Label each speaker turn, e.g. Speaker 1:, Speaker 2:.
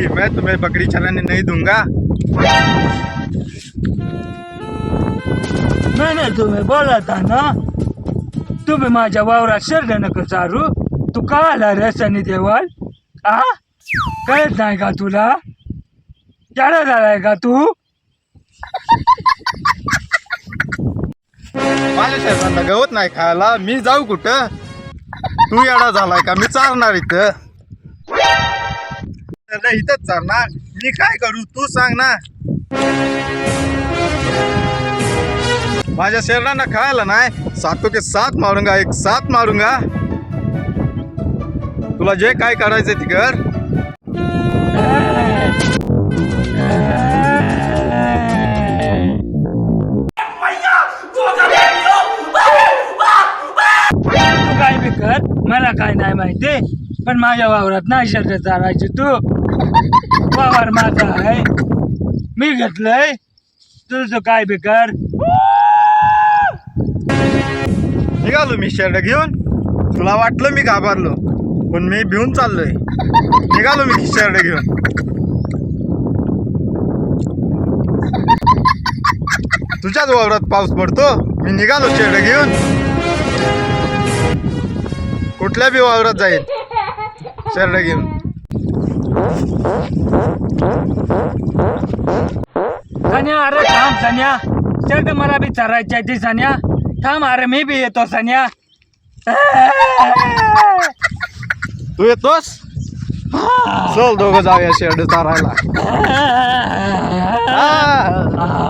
Speaker 1: कि मैं तुम्हें बकरी चलाने नहीं दूंगा।
Speaker 2: मैंने तुम्हें बोला था ना तुम्ही माझ्या वावरात शर्ट नको चारू तू का आला रे सनी देवाल। आ? कळत नाही का तुला जाडा झालाय का तू।
Speaker 1: माझ्या शेजारला गवत नाही खायला मी जाऊ कुठं? तू येडा झालाय का? मी चालणार इथं. अरे इथंच चालणार. मी काय करू? तू सांग ना. माझ्या शेरडांना खायला नाही. सातो के सात मारूंगा एक सात मारूंगा. तुला जे काय करायचं ते कर.
Speaker 2: तू काय बी कर? मला काय नाही माहिती पण माझ्या वावरात नाही शर्ट चालायची तू. वावर माझा आहे. मी घेतलंय. तुझं काय बेकार
Speaker 1: निघालो मी शर्ट घेऊन. तुला वाटलं मी घाबरलो पण मी भिवून चाललोय. निघालो मी शर्ट घेऊन. तुझ्याच वावरात पाऊस पडतो मी निघालो शर्ट घेऊन. कुठल्या बी वावरात जाईल. शेरड घेऊन.
Speaker 2: सन्या अरे थांब सन्या. शर्ट मला बी चरायची आहे ती सन्या. थांब अरे मी बी येतो सन्या.
Speaker 1: तू येतोस? चल दोघं जाऊया शेरड चारायला.